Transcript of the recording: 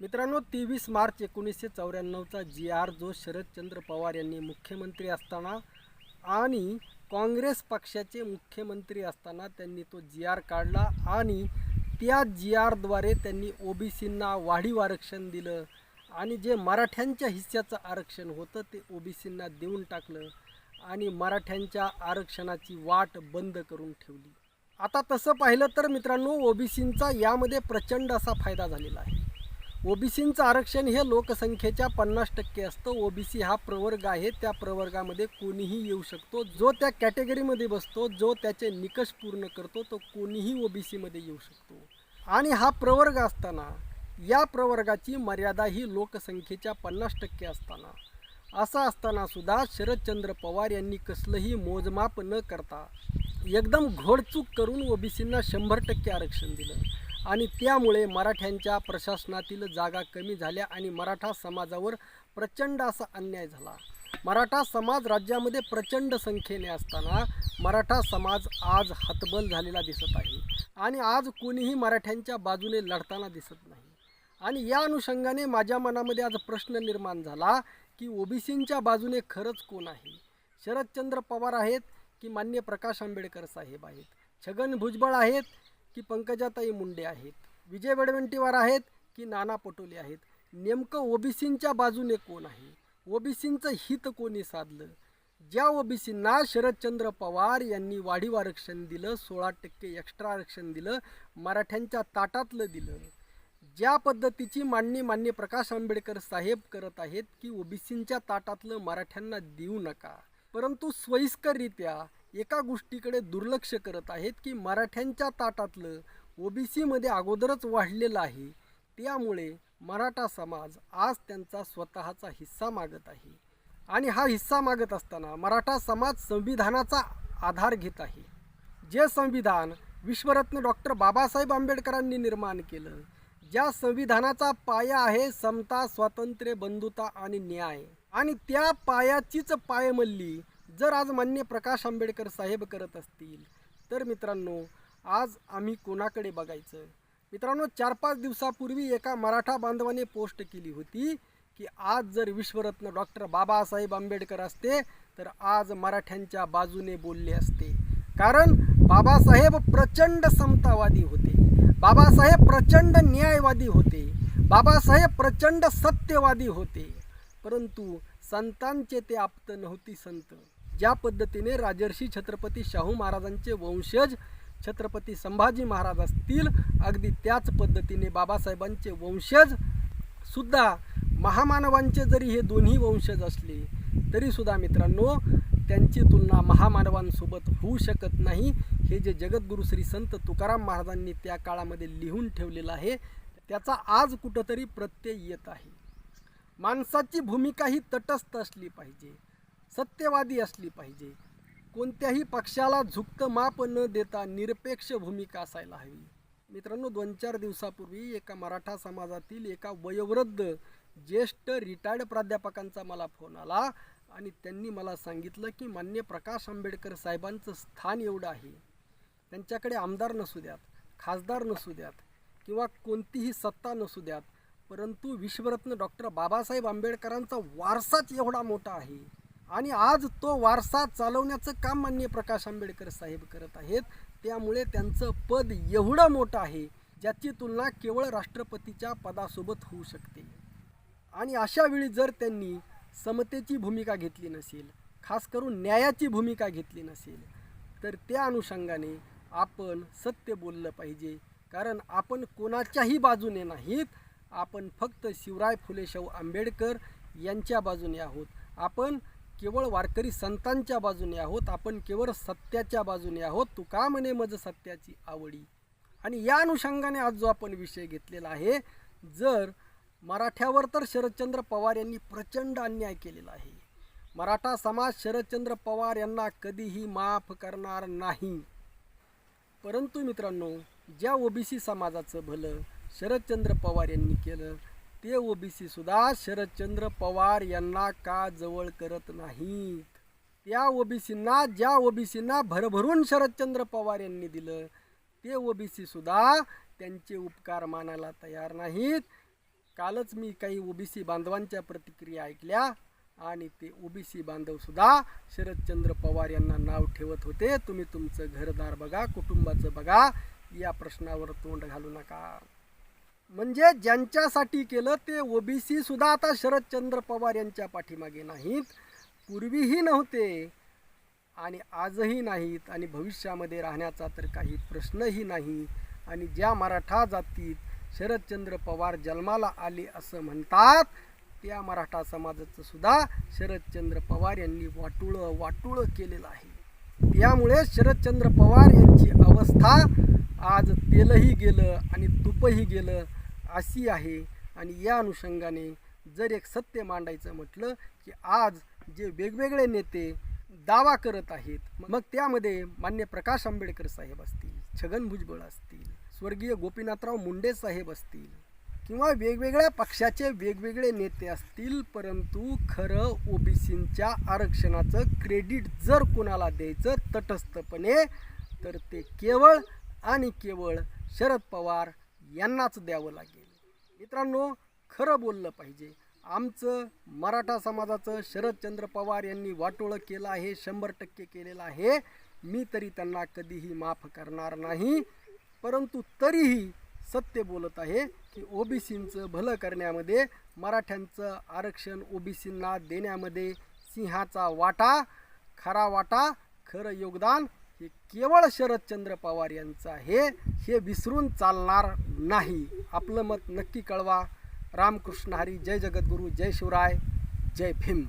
मित्रांनो तेवीस मार्च एकोणीसशे चौऱ्याण्णवचा जी आर जो शरदचंद्र पवार यांनी मुख्यमंत्री असताना आणि काँग्रेस पक्षाचे मुख्यमंत्री असताना त्यांनी तो जी आर काढला आणि त्या जी आरद्वारे त्यांनी ओबीसींना वाढीव आरक्षण दिलं आणि जे मराठ्यांच्या हिस्स्याचं आरक्षण होतं ते ओबीसींना देऊन टाकलं आणि मराठ्यांच्या आरक्षणाची वाट बंद करून ठेवली. आता तसं पाहिलं तर मित्रांनो ओबीसींचा यामध्ये प्रचंड असा फायदा झालेला आहे. ओबीसींचं आरक्षण हे लोकसंख्येच्या पन्नास टक्के असतं. ओबीसी हा प्रवर्ग आहे. त्या प्रवर्गामध्ये कोणीही येऊ शकतो. जो त्या कॅटेगरीमध्ये बसतो जो त्याचे निकष पूर्ण करतो तो कोणीही ओबीसीमध्ये येऊ शकतो. आणि हा प्रवर्ग असताना या प्रवर्गाची मर्यादा ही लोकसंख्येच्या पन्नास टक्के असताना. असं असताना सुद्धा शरदचंद्र पवार यांनी कसलंही मोजमाप न करता एकदम घोडचूक करून ओबीसींना शंभर टक्के आरक्षण दिलं. आणि त्यामुळे मराठ्यांच्या प्रशासनातील जागा कमी झाल्या आणि मराठा समाजावर प्रचंड असा अन्याय झाला. मराठा समाज राज्यामध्ये प्रचंड संख्येने असताना मराठा समाज आज हतबल झालेला दिसत आहे आणि आज कोणीही मराठ्यांच्या बाजूने लढताना दिसत नाही. आणि या अनुषंगाने माझ्या मनामध्ये आज प्रश्न निर्माण झाला की ओबीसींच्या बाजूने खरंच कोण आहे? शरदचंद्र पवार आहेत की मान्य प्रकाश आंबेडकर साहेब आहेत? छगन भुजबळ आहेत की पंकजाताई मुंडे आहेत विजय वडवंटीवार आहेत की नाना पटोले आहेत. नेमकं ओबीसींच्या बाजूने कोण आहे? ओबीसींचं हित कोणी साधलं? ज्या ओबीसींना शरदचंद्र पवार यांनी वाढीव आरक्षण दिलं सोळा टक्के एक्स्ट्रा आरक्षण दिलं मराठ्यांच्या ताटातलं दिलं ज्या पद्धतीची मांडणी मान्य प्रकाश आंबेडकर साहेब करत आहेत की ओबीसींच्या ताटातलं मराठ्यांना देऊ नका परंतु सोयीस्कररित्या एका गोष्टीकडे दुर्लक्ष करत आहेत की मराठ्यांच्या ताटातलं ओबीसीमध्ये अगोदरच वाढलेलं आहे. त्यामुळे मराठा समाज आज त्यांचा स्वतःचा हिस्सा मागत आहे. आणि हा हिस्सा मागत असताना मराठा समाज संविधानाचा आधार घेत आहे. जे संविधान विश्वरत्न डॉक्टर बाबासाहेब आंबेडकरांनी निर्माण केलं ज्या संविधानाचा पाया आहे समता स्वातंत्र्य बंधुता आणि न्याय. आणि त्या पायाचीच पायमल्ली जर आज मान्य प्रकाश आंबेडकर साहेब करत असतील तर मित्रांनो आज आम्ही कोणाकडे बघायचं? मित्रांनो चार पाच दिवसापूर्वी एका मराठा बांधवाने पोस्ट केली होती की आज जर विश्वरत्न डॉक्टर बाबासाहेब आंबेडकर असते तर आज मराठ्यांच्या बाजूने बोलले असते. कारण बाबासाहेब प्रचंड समतावादी होते. बाबासाहेब प्रचंड न्यायवादी होते. बाबासाहेब प्रचंड सत्यवादी होते. परंतु संतांचे ते आप्त नव्हती संत. ज्या पद्धतीने राजर्षी छत्रपती शाहू महाराजांचे वंशज छत्रपती संभाजी महाराज असतील अगदी त्याच पद्धतीने बाबासाहेबांचे वंशज सुद्धा महामानवांचे जरी हे दोन्ही वंशज असले तरीसुद्धा मित्रांनो त्यांची तुलना महामानवांसोबत होऊ शकत नाही. हे जे जगद्गुरू श्री संत तुकाराम महाराजांनी त्या काळामध्ये लिहून ठेवलेलं आहे त्याचा आज कुठंतरी प्रत्यय येत आहे. माणसाची भूमिका ही तटस्थ असली पाहिजे. सत्यवादी असली पाहिजे. कोणत्याही पक्षाला झुकतं माप न देता निरपेक्ष भूमिका असायला हवी. मित्रांनो दोन चार दिवसापूर्वी एका मराठा समाजातील एका वयोवृद्ध ज्येष्ठ रिटायर्ड प्राध्यापकांचा मला फोन आला आणि त्यांनी मला सांगितलं की मान्य प्रकाश आंबेडकर साहेबांचं स्थान एवढं आहे. त्यांच्याकडे आमदार नसू द्यात खासदार नसू द्यात किंवा कोणतीही सत्ता नसू द्यात परंतु विश्वरत्न डॉक्टर बाबासाहेब आंबेडकरांचा वारसाच एवढा मोठा आहे. आणि आज तो वारसा चालवण्याचं काम मान्य प्रकाश आंबेडकर साहेब करत आहेत. त्यामुळे त्यांचं पद एवढं मोठं आहे ज्याची तुलना केवळ राष्ट्रपतीच्या पदासोबत होऊ शकते. आणि अशा वेळी जर त्यांनी समतेची भूमिका घेतली नसेल खास करून न्यायाची भूमिका घेतली नसेल तर त्या अनुषंगाने आपण सत्य बोललं पाहिजे. कारण आपण कोणाच्याही बाजूने नाहीत आपण फक्त शिवराय फुले शाहू आंबेडकर यांच्या बाजूने आहोत. आपण केवळ वारकरी संतांच्या बाजूने आहोत आपण केवळ सत्याच्या बाजूने आहोत. तू का म्हणे मज सत्याची आवडी? आणि या अनुषंगाने आज जो आपण विषय घेतलेला आहे जर मराठ्यावर तर शरदचंद्र पवार यांनी प्रचंड अन्याय केलेला आहे. मराठा समाज शरदचंद्र पवार यांना कधीही माफ करणार नाही. परंतु मित्रांनो ज्या ओबीसी समाजाचं भलं शरदचंद्र पवार यांनी केलं ते ओबीसी सुद्धा शरदचंद्र पवार यांना का जवळ करत नाहीत? त्या ओबीसींना ज्या ओबीसींना भरभरून शरदचंद्र पवार यांनी दिलं ते ओबीसी सुद्धा त्यांचे उपकार मानायला तयार नाहीत. कालच मी काही ओबीसी बांधवांच्या प्रतिक्रिया ऐकल्या आणि ते ओबीसी बांधव सुद्धा शरदचंद्र पवार यांना नाव ठेवत होते. तुम्ही तुमचं घरदार बघा कुटुंबाचं बघा या प्रश्नावर तोंड घालू नका. म्हणजे ज्यांच्यासाठी केलं ते ओबीसी सुद्धा आता शरदचंद्र पवार यांच्या पाठीमागे नाहीत. पूर्वीही नव्हते आणि आजही नाहीत आणि भविष्यामध्ये राहण्याचा तर काही प्रश्नही नाही. आणि ज्या मराठा जातीत शरदचंद्र पवार जन्माला आले असं म्हणतात त्या मराठा समाजाचं सुद्धा शरदचंद्र पवार यांनी वाटुळं वाटुळं केलेलं आहे. त्यामुळे शरदचंद्र पवार यांची अवस्था आज तेलही गेलं आणि तुपही गेलं. अशी आहे. आणि या अनुषंगाने जर एक सत्य मांडायचं म्हटलं की आज जे वेगवेगळे नेते दावा करत आहेत मग त्यामध्ये मान्य प्रकाश आंबेडकर साहेब असतील छगन भुजबळ असतील स्वर्गीय गोपीनाथराव मुंडे साहेब असतील किंवा वेगवेगळ्या पक्षाचे वेगवेगळे नेते असतील परंतु खरं ओबीसींच्या आरक्षणाचं क्रेडिट जर कोणाला द्यायचं तटस्थपणे तर ते केवळ आणि केवळ शरद पवार यांनाच द्यावं लागेल. मित्रांनो खरं बोललं पाहिजे. आमचं मराठा समाजाचं शरदचंद्र पवार यांनी वाटोळं केलं आहे शंभर टक्के केलेलं आहे. मी तरी त्यांना कधीही माफ करणार नाही. परंतु तरीही सत्य बोलत आहे की ओबीसींचं भलं करण्यामध्ये मराठ्यांचं आरक्षण ओबीसींना देण्यामध्ये सिंहाचा वाटा खरा वाटा खरं योगदान हे केवळ शरदचंद्र पवार यांचं आहे. हे विसरून चालणार नाही. आपलं मत नक्की कळवा. रामकृष्ण हरी. जय जगद्गुरू. जय शिवराय. जय भीम.